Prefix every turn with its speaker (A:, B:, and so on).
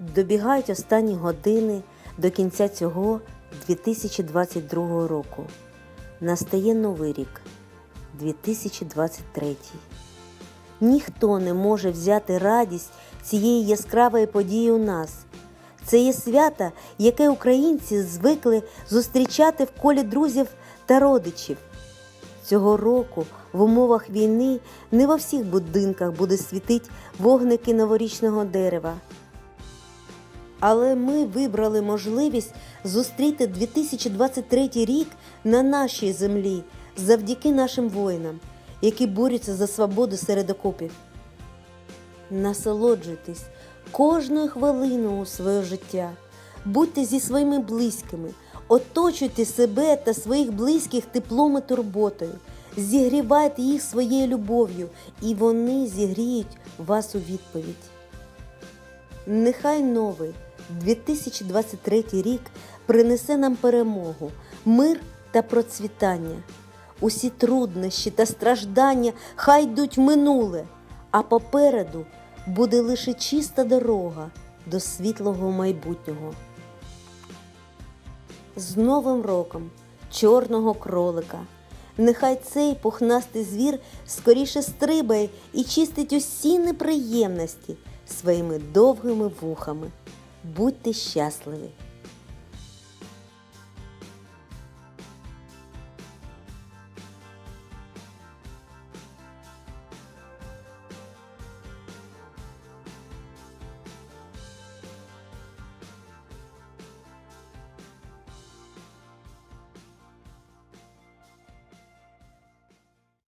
A: Добігають останні години до кінця цього 2022 року. Настає новий рік 2023. Ніхто не може взяти радість цієї яскравої події у нас. Це є свято, яке українці звикли зустрічати в колі друзів та родичів. Цього року в умовах війни не во всіх будинках буде світить вогники новорічного дерева. Але ми вибрали можливість зустріти 2023 рік на нашій землі завдяки нашим воїнам, які борються за свободу серед окопів. Насолоджуйтесь кожною хвилиною свого життя, будьте зі своїми близькими, оточуйте себе та своїх близьких теплом і турботою, зігрівайте їх своєю любов'ю, і вони зігріють вас у відповідь. Нехай новий 2023 рік принесе нам перемогу, мир та процвітання. Усі труднощі та страждання хай йдуть минуле, а попереду буде лише чиста дорога до світлого майбутнього. З Новим роком чорного кролика. Нехай цей пухнастий звір скоріше стрибає і чистить усі неприємності своїми довгими вухами. Будьте щасливі!